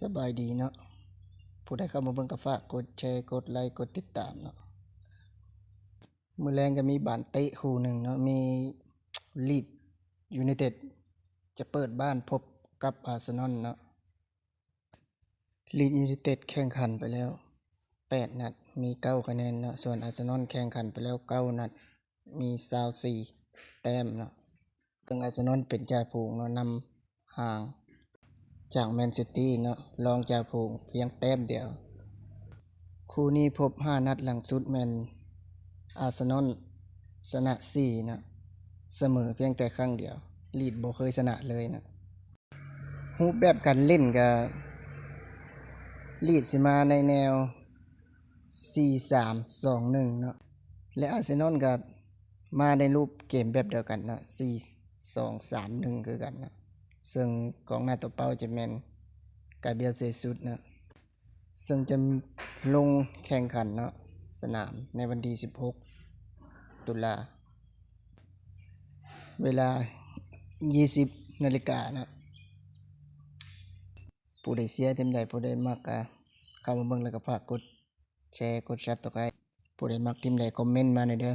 สบายดีเนาะผู้ใดเข้ามาเบิ่งก็ฝากกดแชร์กดไลค์กดติดตามเนาะมือแรงก็มีบ้านเตะคู่หนึ่งเนาะมีลีดยูไนเต็ดจะเปิดบ้านพบกับอาร์เซนอลเนาะลีดยูไนเต็ดแข่งขันไปแล้ว 8 นัดมี9คะแนนเนาะส่วนอาร์เซนอลแข่งขันไปแล้ว9นัด มี24แต้มเนาะซึ่งอาร์เซนอลเป็นจ่าฝูงเนาะนำห่าง จากแมนซิตี้เนาะรองจากผูงเพียงแต้มเดียว คู่นี้พบ 5 นัดหลังสุดแมนอาร์เซนอลชนะ4นะเสมอเพียงแต่ครั้งเดียว ลีดบ่เคยชนะเลยนะรูปแบบการเล่นก็ลีดสิมาในแนว 4-3-2-1 เนาะและอาร์เซนอลก็มาในรูปเกมแบบเดียวกันนาะ4-2-3-1 คือกันนะ ซึ่งกองหน้าตัวเป้าจะแมนกาเบียเซซุสนะซึ่งจะลงแข่งขันเนาะสนามในวันที่ 16 ตุลา เวลา 20 นาฬิกานะผู้ใดเสียเต็มใดผู้ใดมักก็เข้ามาเบิ่งแล้วก็ฝากกดแชร์กด Subscribe ผู้ใดมักทีมใดคอมเมนต์มาหน่อยเด้อ